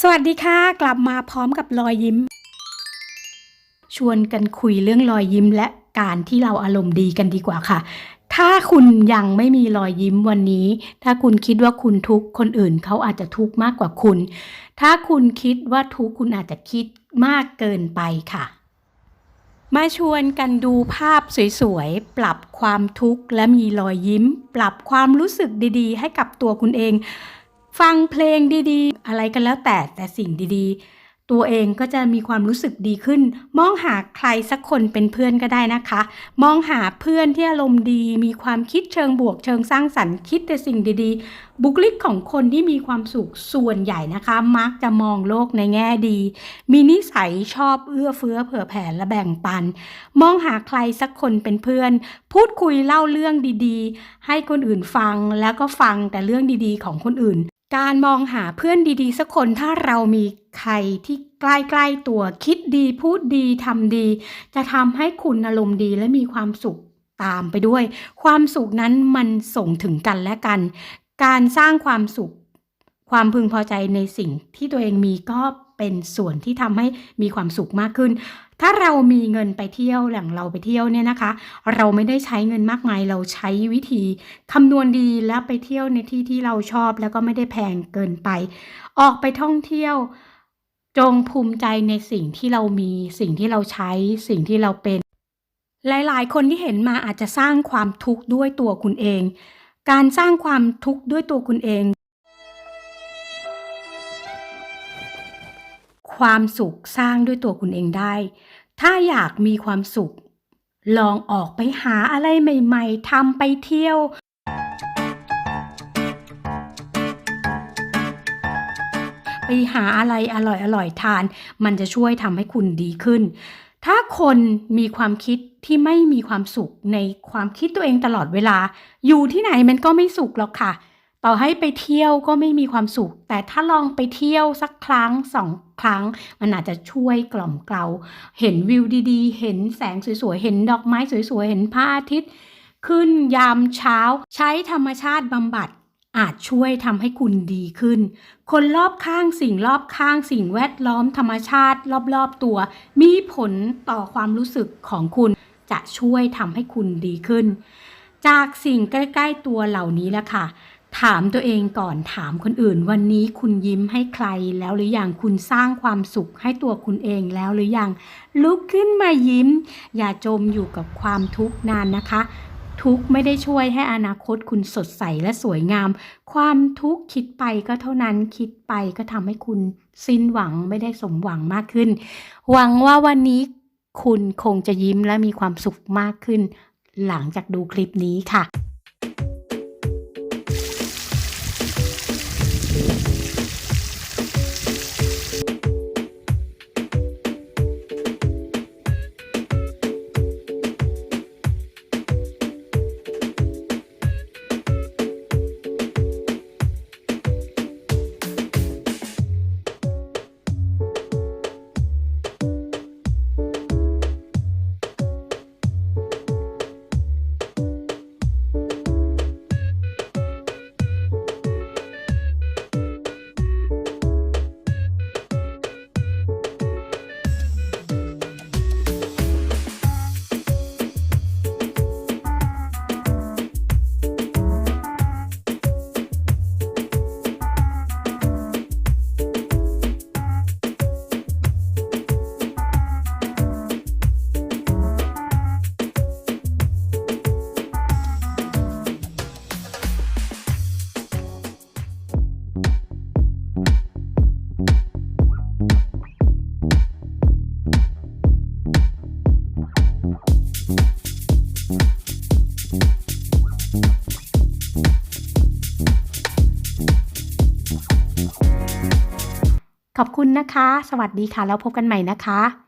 สวัสดีค่ะ กลับมาพร้อมกับรอยยิ้ม ชวนกันคุยเรื่องรอยยิ้มและการที่เราอารมณ์ดีกันดีกว่าค่ะ ถ้าคุณยังไม่มีรอยยิ้มวันนี้ ถ้าคุณคิดว่าคุณทุกข์คนอื่นเขาอาจจะทุกข์มากกว่าคุณ ถ้าคุณคิดว่าทุกข์คุณอาจจะคิดมากเกินไปค่ะ มาชวนกันดูภาพสวยๆ ปรับความทุกข์และมีรอยยิ้ม ปรับความรู้สึกดีๆ ให้กับตัวคุณเอง ฟังเพลงดีๆ อะไรกันแล้วแต่แต่สิ่งดีๆ ตัวเองก็จะมีความรู้สึกดีขึ้น มองหาใครสักคนเป็นเพื่อนก็ได้นะคะ มองหาเพื่อนที่อารมณ์ดี มีความคิดเชิงบวกเชิงสร้างสรรค์คิดแต่สิ่งดีๆ บุคลิกของคนที่มีความสุขส่วนใหญ่นะคะ มักจะมองโลกในแง่ดี มีนิสัยชอบเอื้อเฟื้อเผื่อแผ่และแบ่งปัน มองหาใครสักคนเป็นเพื่อน พูดคุยเล่าเรื่องดีๆ ให้คนอื่นฟังแล้วก็ฟังแต่เรื่องดีๆ ของคนอื่น การมองหาเพื่อนดีๆ สักคนถ้าเรามีใครที่ใกล้ๆตัวคิดดีพูดดีทำดี จะทำให้คุณอารมณ์ดีและมีความสุขตามไปด้วย ความสุขนั้นมันส่งถึงกันและกัน การสร้างความสุข ความพึงพอใจในสิ่งที่ตัวเองมีก็ เป็นส่วนที่ทำให้มีความสุขมากขึ้น ถ้าเรามีเงินไปเที่ยวอย่งเราไปเที่ยวเนี่ยนะคะ เราไม่ได้ใช้เงินมากมายเราใช้วิธีคำนวณดีแล้วไปเที่ยวในที่ที่เราชอบแล้วก็ไม่ได้แพงเกินไป ออกไปท่องเที่ยวจงภูมิใจในสิ่งที่เรามีสิ่งที่เราใช้สิ่งที่เราเป็น หลาย ๆ คนที่เห็นมาอาจจะสร้างความทุกข์ด้วยตัวคุณเอง การสร้างความทุกข์ด้วยตัวคุณเอง ความสุขสร้างด้วยตัวคุณเองได้ ถ้าอยากมีความสุข ลองออกไปหาอะไรใหม่ๆทำไปเที่ยว ไปหาอะไรอร่อยๆทาน มันจะช่วยทำให้คุณดีขึ้น ถ้าคนมีความคิดที่ไม่มีความสุขในความคิดตัวเองตลอดเวลา อยู่ที่ไหนมันก็ไม่สุขหรอกค่ะ ต่อให้ไปเที่ยวก็ไม่มีความสุข แต่ถ้าลองไปเที่ยวสักครั้งสองครั้ง มันอาจจะช่วยกล่อมเกลาเห็นวิวดีๆ เห็นแสงสวยๆ เห็นดอกไม้สวยๆ เห็นพระอาทิตย์ ขึ้นยามเช้า ใช้ธรรมชาติบำบัดอาจช่วยทำให้คุณดีขึ้น คนรอบข้างสิ่งรอบข้างสิ่งแวดล้อมธรรมชาติ รอบๆตัว มีผลต่อความรู้สึกของคุณ จะช่วยทำให้คุณดีขึ้น จากสิ่งใกล้ ๆ ตัวเหล่านี้แหละค่ะ ถามตัวเองก่อนถามคนอื่น วันนี้คุณยิ้มให้ใครแล้วหรือยังคุณสร้างความสุขให้ตัวคุณเองแล้วหรือยังลุกขึ้นมายิ้ม อย่าจมอยู่กับความทุกข์นานนะคะ ทุกข์ไม่ได้ช่วยให้อนาคตคุณสดใสและสวยงาม ความทุกข์คิดไปก็เท่านั้นคิดไปก็ทำให้คุณสิ้นหวังไม่ได้สมหวังมากขึ้น หวังว่าวันนี้คุณคงจะยิ้มและมีความสุขมากขึ้น หลังจากดูคลิปนี้ค่ะ ขอบคุณนะคะ สวัสดีค่ะ แล้วพบกันใหม่นะคะ